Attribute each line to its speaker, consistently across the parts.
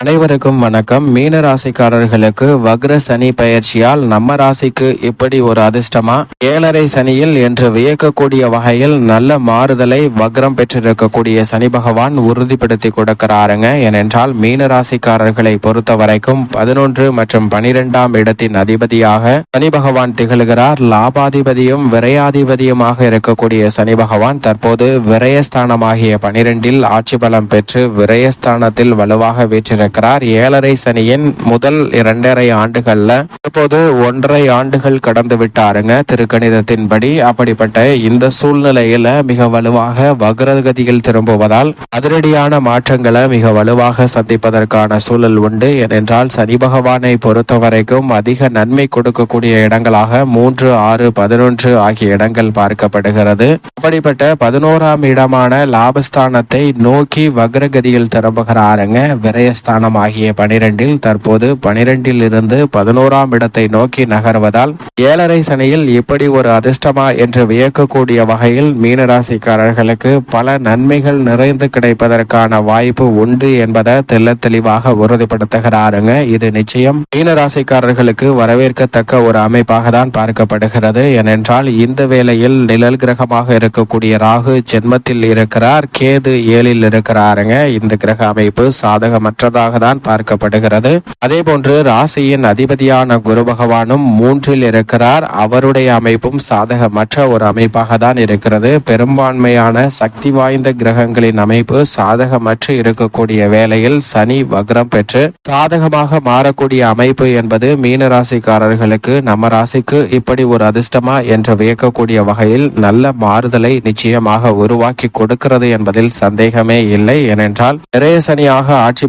Speaker 1: அனைவருக்கும் வணக்கம். மீன ராசிக்காரர்களுக்கு வக்ர சனி பயிற்சியால் நம்ம ராசிக்கு இப்படி ஒரு அதிர்ஷ்டமா? ஏழரை சனியில் என்று வியக்கக்கூடிய வகையில் நல்ல மாறுதலை வக்ரம் பெற்றிருக்கக்கூடிய சனி பகவான் உறுதிப்படுத்தி கொடுக்கிறாருங்க. ஏனென்றால் மீன ராசிக்காரர்களை பொறுத்த வரைக்கும் பதினொன்று மற்றும் பனிரெண்டாம் இடத்தின் அதிபதியாக சனி பகவான் திகழ்கிறார். லாபாதிபதியும் விரையாதிபதியுமாக இருக்கக்கூடிய சனி பகவான் தற்போது விரயஸ்தானமாகிய பனிரெண்டில் ஆட்சி பலம் பெற்று விரயஸ்தானத்தில் வலுவாக வீற்றிருக்கிறார் ஏழரை சனியின் முதல் இரண்டரை ஆண்டுகள்ல தற்போது ஒன்றரை ஆண்டுகள் கடந்து விட்டாருங்க திருக்கணிதத்தின்படி. அப்படிப்பட்ட இந்த சூழ்நிலையில மிக வலுவாக வக்ரகதியில் திரும்புவதால் அதிரடியான மாற்றங்களை மிக வலுவாக சந்திப்பதற்கான சூழல் உண்டு. ஏனென்றால் சனி பகவானை பொறுத்த வரைக்கும் அதிக நன்மை கொடுக்கக்கூடிய இடங்களாக மூன்று ஆறு பதினொன்று ஆகிய இடங்கள் பார்க்கப்படுகிறது. அப்படிப்பட்ட பதினோராம் இடமான லாபஸ்தானத்தை நோக்கி வக்ரகதியில் திரும்புகிறாருங்க விரயஸ்தானம் ஆகிய பனிரெண்டில் தற்போது பனிரெண்டில் இருந்து பதினோராம் இடத்தை நோக்கி நகர்வதால் ஏழரை சனியில் இப்படி ஒரு அதிர்ஷ்டமா என்று வியக்கக்கூடிய வகையில் மீனராசிக்காரர்களுக்கு பல நன்மைகள் நிறைந்து கிடைப்பதற்கான வாய்ப்பு உண்டு என்பதை தெல்ல தெளிவாக உறுதிப்படுத்துகிறாருங்க. இது நிச்சயம். மீனராசிக்காரர்களுக்கு வரவேற்கத்தக்க ஒரு அமைப்பாக தான் பார்க்கப்படுகிறது. ஏனென்றால் இந்த வேளையில் நிழல் கிரகமாக இருக்கக்கூடிய ராகு ஜென்மத்தில் இருக்கிறார். கேது ஏழில் இருக்கிறாருங்க. இந்த கிரக அமைப்பு சாதகமற்றதாக தான் பார்க்கப்படுகிறது. அதே போன்று ராசியின் அதிபதியான குரு பகவானும் மூன்றில் இருக்கிறார். அவருடைய அமைப்பும் சாதகமற்ற ஒரு அமைப்பாக தான் இருக்கிறது. பெரும்பான்மையான சக்தி வாய்ந்த கிரகங்களின் அமைப்பு சாதகமற்று இருக்கக்கூடிய வேளையில் சனி வக்ரம் பெற்று சாதகமாக மாறக்கூடிய அமைப்பு என்பது மீன ராசிக்காரர்களுக்கு நம்ம ராசிக்கு இப்படி ஒரு அதிர்ஷ்டமா என்று வியக்கக்கூடிய வகையில் நல்ல மாறுதலை நிச்சயமாக உருவாக்கி கொடுக்கிறது என்பதில் சந்தேகமே இல்லை. ஏனென்றால் நிறைய சனியாக ஆட்சி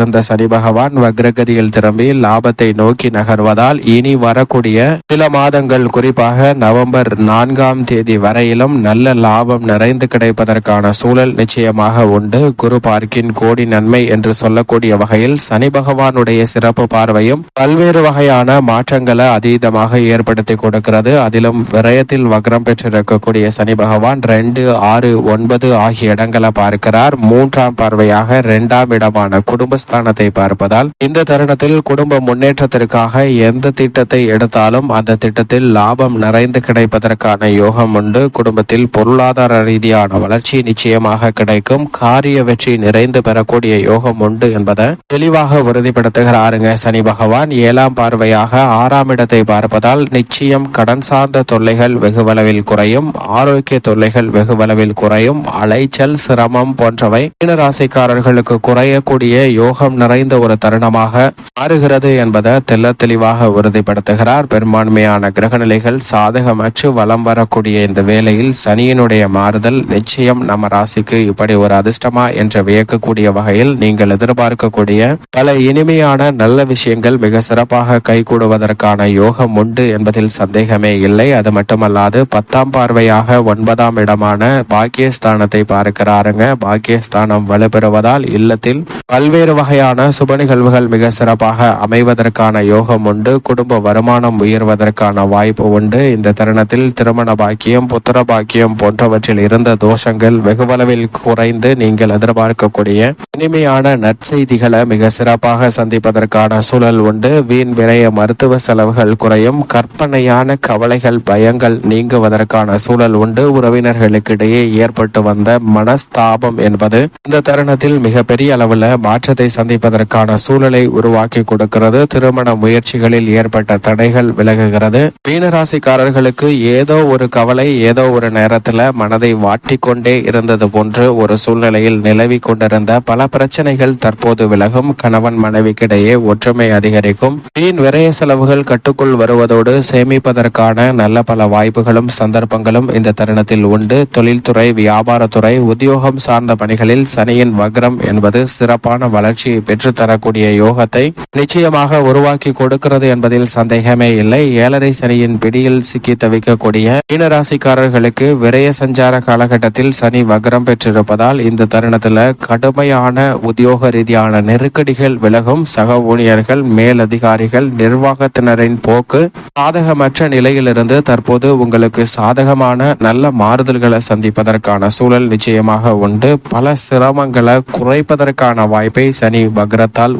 Speaker 1: பெற்றிருந்த சனி பகவான் வக்ரகதியில் திரும்பி லாபத்தை நோக்கி நகர்வதால் இனி வரக்கூடிய சில மாதங்கள் குறிப்பாக நவம்பர் நான்காம் தேதி வரையிலும் நல்ல லாபம் நிறைந்து கிடைப்பதற்கான சூழல் நிச்சயமாக உண்டு. குரு பார்க்கின் கோடி நன்மை என்று சொல்லக்கூடிய வகையில் சனி பகவானுடைய சிறப்பு பார்வையும் பல்வேறு வகையான மாற்றங்களை அதீதமாக ஏற்படுத்தி கொடுக்கிறது. அதிலும் விரயத்தில் வக்ரம் பெற்றிருக்கக்கூடிய சனி பகவான் ரெண்டு ஆறு ஒன்பது ஆகிய இடங்களை பார்க்கிறார். மூன்றாம் பார்வையாக இரண்டாம் இடமான குடும்பஸ்தானத்தை பார்ப்பதால் இந்த தருணத்தில் குடும்ப முன்னேற்றத்திற்காக எந்த திட்டத்தை எடுத்தாலும் அந்த திட்டத்தில் லாபம் நிறைந்து கிடைப்பதற்கான யோகம் உண்டு. குடும்பத்தில் பொருளாதார ரீதியான வளர்ச்சி நிச்சயமாக கிடைக்கும். காரிய வெற்றி நிறைந்து பெறக்கூடிய யோகம் உண்டு என்பதை தெளிவாக உறுதிப்படுத்துகிறாருங்க சனி பகவான். ஏழாம் பார்வையாக ஆறாம் இடத்தை பார்ப்பதால் நிச்சயம் கடன் சார்ந்த தொல்லைகள் வெகுவளவில் குறையும். ஆரோக்கிய தொல்லைகள் வெகுவளவில் குறையும். அலைச்சல் சிரமம் போன்றவை மீனராசிக்காரர்களுக்கு குறையக்கூடிய யோக சோகம் நிறைந்த ஒரு தருணமாக மாறுகிறது என்பதை தெல்ல தெளிவாக உறுதிப்படுத்துகிறார். பெரும்பான்மையான கிரகநிலைகள் சாதகமற்று வலம் வரக்கூடிய இந்த வேளையில் சனியினுடைய மாறுதல் நிச்சயம் நம்ம ராசிக்கு இப்படி ஒரு அதிர்ஷ்டமா என்று வியக்கக்கூடிய வகையில் நீங்கள் எதிர்பார்க்கக்கூடிய பல இனிமையான நல்ல விஷயங்கள் மிக சிறப்பாக கைகூடுவதற்கான யோகம் உண்டு என்பதில் சந்தேகமே இல்லை. அது மட்டுமல்லாது பத்தாம் பார்வையாக ஒன்பதாம் இடமான பாக்கியஸ்தானத்தை பார்க்கிறாருங்க. பாக்கியஸ்தானம் வலுப்பெறுவதால் இல்லத்தில் பல்வேறு வகை வகையான சுப நிகழ்வுகள் மிக சிறப்பாக அமைவதற்கான யோகம் உண்டு. குடும்ப வருமானம் உயர்வதற்கான வாய்ப்பு உண்டு. இந்த தருணத்தில் திருமண பாக்கியம் புத்திர பாக்கியம் போன்றவற்றில் இருந்த தோஷங்கள் வெகுவளவில் குறைந்து நீங்கள் எதிர்பார்க்கக்கூடிய இனிமையான நற்செய்திகளை மிக சிறப்பாக சந்திப்பதற்கான சூழல் உண்டு. வீண் விரைய மருத்துவ செலவுகள் குறையும். கற்பனையான கவலைகள் பயங்கள் நீங்குவதற்கான சூழல் உண்டு. உறவினர்களுக்கிடையே ஏற்பட்டு வந்த மனஸ்தாபம் என்பது இந்த தருணத்தில் மிகப்பெரிய அளவில் மாற்றத்தை சந்திப்பதற்கான சூழலை உருவாக்கி கொடுக்கிறது. திருமண முயற்சிகளில் ஏற்பட்ட தடைகள் விலகுகிறது. மீனராசிக்காரர்களுக்கு ஏதோ ஒரு கவலை ஏதோ ஒரு நேரத்துல மனதை வாட்டிக்கொண்டே இருந்தது போன்று ஒரு சூழ்நிலையில் நிலவி கொண்டிருந்த பல பிரச்சனைகள் தற்போது விலகும். கணவன் மனைவிக்கிடையே ஒற்றுமை அதிகரிக்கும். வீண் விரய செலவுகள் கட்டுக்குள் வருவதோடு சேமிப்பதற்கான நல்ல பல வாய்ப்புகளும் சந்தர்ப்பங்களும் இந்த தருணத்தில் உண்டு. தொழில்துறை வியாபாரத்துறை உத்தியோகம் சார்ந்த பணிகளில் சனியின் வக்ரம் என்பது சிறப்பான வளர்ச்சி வளர்ச்சியை பெற்றுத்தரக்கூடிய யோகத்தை நிச்சயமாக உருவாக்கி கொடுக்கிறது என்பதில் சந்தேகமே இல்லை. ஏழரை சனியின் பிடியில் சிக்கி தவிக்கக்கூடிய மீனராசிக்காரர்களுக்கு விரய சஞ்சார காலகட்டத்தில் சனி வக்ரம் பெற்றிருப்பதால் இந்த தருணத்தில் கடுமையான உத்தியோக ரீதியான நெருக்கடிகள் விலகும். சக ஊழியர்கள் மேலதிகாரிகள் நிர்வாகத்தினரின் போக்கு சாதகமற்ற நிலையிலிருந்து தற்போது உங்களுக்கு சாதகமான நல்ல மாறுதல்களை சந்திப்பதற்கான சூழல் நிச்சயமாக உண்டு. பல சிரமங்களை குறைப்பதற்கான வாய்ப்பை சனி சனி வக்ரத்தால்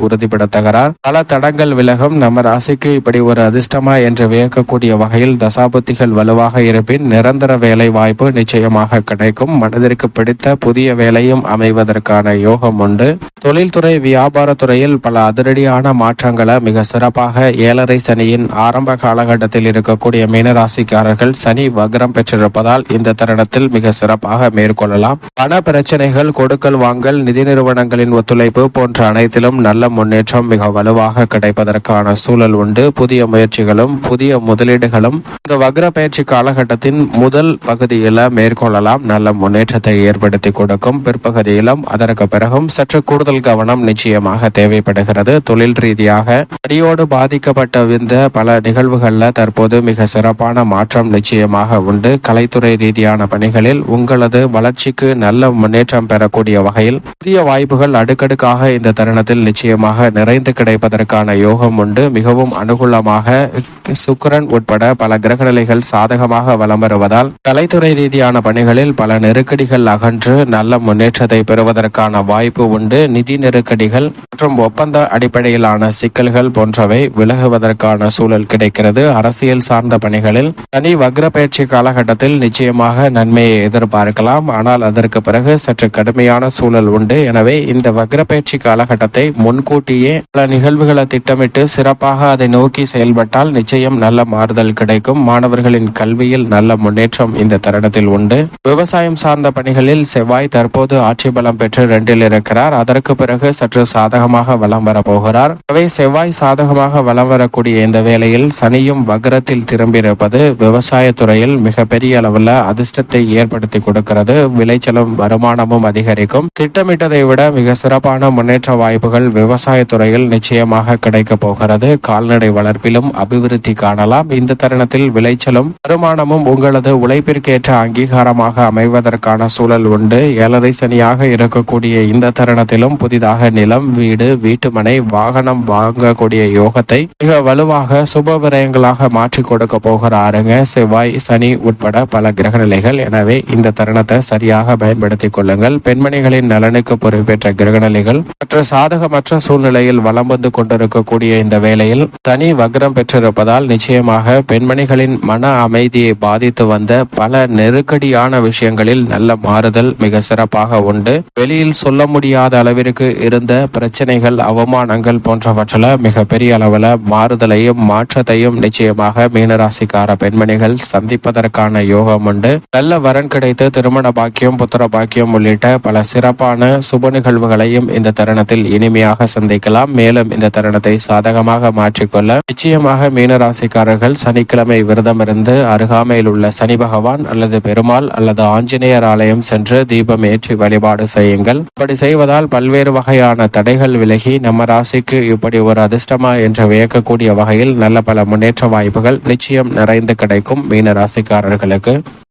Speaker 1: தகரார் பல தடங்கள் விலகும் நம்ம ராசிக்கு இப்படி ஒரு அதிர்ஷ்டமா என்று வியக்கக்கூடிய வகையில் தசாபுத்திகள் வலுவாக இருப்பின் நிரந்தர வேலை வாய்ப்பு நிச்சயமாக கிடைக்கும். மனதிற்கு பிடித்த புதிய வேலையும் அமைவதற்கான யோகம் உண்டு. தொழில்துறை வியாபாரத்துறையில் பல அதிரடியான மாற்றங்களை மிக சிறப்பாக ஏழரை சனியின் ஆரம்ப காலகட்டத்தில் இருக்கக்கூடிய மீனராசிக்காரர்கள் சனி வக்ரம் பெற்றிருப்பதால் இந்த தருணத்தில் மிக சிறப்பாக மேற்கொள்ளலாம். பண பிரச்சனைகள் கொடுக்கல் வாங்கல் நிதி நிறுவனங்களின் ஒத்துழைப்பு போன்ற அனைத்திலும் நல்ல முன்னேற்றம் மிக வலுவாக கிடைப்பதற்கான சூழல் உண்டு. புதிய முயற்சிகளும் புதிய முதலீடுகளும் இந்த வக்ர பயிற்சி காலகட்டத்தின் முதல் பகுதியில் மேற்கொள்ளலாம். நல்ல முன்னேற்றத்தை ஏற்படுத்தி கொடுக்கும். பிற்பகுதியிலும் அதற்கு பிறகும் சற்று கூடுதல் கவனம் நிச்சயமாக தேவைப்படுகிறது. தொழில் ரீதியாக அடியோடு பாதிக்கப்பட்ட இந்த பல நிகழ்வுகளில் தற்போது மிக சிறப்பான மாற்றம் நிச்சயமாக உண்டு. கலைத்துறை ரீதியான பணிகளில் உங்களது வளர்ச்சிக்கு நல்ல முன்னேற்றம் பெறக்கூடிய வகையில் புதிய வாய்ப்புகள் அடுக்கடுக்காக இந்த தருணத்தில் நிச்சயமாக நிறைந்து கிடைப்பதற்கான யோகம் உண்டு. மிகவும் அனுகூலமாக சுக்கரன் உட்பட பல கிரகநிலைகள் சாதகமாக வலம் வருவதால் கலைத்துறை ரீதியான பணிகளில் பல நெருக்கடிகள் அகன்று நல்ல முன்னேற்றத்தை பெறுவதற்கான வாய்ப்பு உண்டு. நிதி நெருக்கடிகள் மற்றும் ஒப்பந்த அடிப்படையிலான சிக்கல்கள் போன்றவை விலகுவதற்கான சூழல் கிடைக்கிறது. அரசியல் சார்ந்த பணிகளில் தனி வக்ர பயிற்சி காலகட்டத்தில் நிச்சயமாக நன்மையை எதிர்பார்க்கலாம். ஆனால் அதற்கு பிறகு சற்று கடுமையான சூழல் உண்டு. எனவே இந்த வக்ர பயிற்சி கால காலகட்டத்தை முன்கூட்டியே பல நிகழ்வுகளை திட்டமிட்டு சிறப்பாக அதை நோக்கி செயல்பட்டால் நிச்சயம் நல்ல மாறுதல் கிடைக்கும். மாணவர்களின் கல்வியில் நல்ல முன்னேற்றம் இந்த தருணத்தில் உண்டு. விவசாயம் சார்ந்த பணிகளில் செவ்வாய் தற்போது ஆட்சி பலம் பெற்று ரெண்டில் இருக்கிறார். அதற்கு பிறகு சற்று சாதகமாக வலம் வரப்போகிறார் எனவே செவ்வாய் சாதகமாக வலம் வரக்கூடிய இந்த வேளையில் சனியும் வக்ரத்தில் திரும்பியிருப்பது விவசாயத்துறையில் மிகப்பெரிய அளவில் அதிர்ஷ்டத்தை ஏற்படுத்தி கொடுக்கிறது. விளைச்சலும் வருமானமும் அதிகரிக்கும். திட்டமிட்டதை விட மிக சிறப்பான முன்னேற்றம் முன்னேற்ற வாய்ப்புகள் விவசாய துறையில் நிச்சயமாக கிடைக்கப் போகிறது. கால்நடை வளர்ப்பிலும் அபிவிருத்தி காணலாம். இந்த தருணத்தில் விளைச்சலும் வருமானமும் உங்களது உழைப்பிற்கேற்ற அங்கீகாரமாக அமைவதற்கான சூழல் உண்டு. ஏழரை சனியாக இருக்கக்கூடிய இந்த தருணத்திலும் புதிதாக நிலம் வீடு வீட்டுமனை வாகனம் வாங்கக்கூடிய யோகத்தை மிக வலுவாக சுப விரயங்களாக மாற்றி கொடுக்க போகிறாருங்க. செவ்வாய் சனி உட்பட பல கிரகநிலைகள். எனவே இந்த தருணத்தை சரியாக பயன்படுத்திக் கொள்ளுங்கள். பெண்மணிகளின் நலனுக்கு பொறுப்பேற்ற கிரகநிலைகள். மற்ற சாதகமற்ற சூழ்நிலையில் வலம் வந்து கொண்டிருக்கக்கூடிய இந்த வேளையில் தனி வக்ரம் பெற்றிருப்பதால் நிச்சயமாக பெண்மணிகளின் மன அமைதியை பாதித்து வந்த பல நெருக்கடியான விஷயங்களில் நல்ல மாறுதல் மிக சிறப்பாக உண்டு. வெளியில் சொல்ல முடியாத அளவிற்கு இருந்த பிரச்சனைகள் அவமானங்கள் போன்றவற்றில் மிக பெரிய அளவில் மாறுதலையும் மாற்றத்தையும் நிச்சயமாக மீனராசிக்கார பெண்மணிகள் சந்திப்பதற்கான யோகம் உண்டு. நல்ல வரன் கிடைத்து திருமண பாக்கியம் புத்திர பாக்கியம் உள்ளிட்ட பல சிறப்பான சுப நிகழ்வுகளையும் இந்த தருணத்தில் இனிமையாக சந்திக்கலாம். மேலும் இந்த தருணத்தை சாதகமாக மாற்றிக்கொள்ள நிச்சயமாக மீனராசிக்காரர்கள் சனிக்கிழமை விரதம் இருந்து அருகாமையில் உள்ள சனி பகவான் அல்லது பெருமாள் அல்லது ஆஞ்சநேயர் ஆலயம் சென்று தீபம் ஏற்றி வழிபாடு செய்யுங்கள். இப்படி செய்வதால் பல்வேறு வகையான தடைகள் விலகி நம்ம ராசிக்கு இப்படி ஒரு அதிர்ஷ்டமா என்று வியக்கக்கூடிய வகையில் நல்ல பல முன்னேற்ற வாய்ப்புகள் நிச்சயம் நிறைந்து கிடைக்கும் மீன ராசிக்காரர்களுக்கு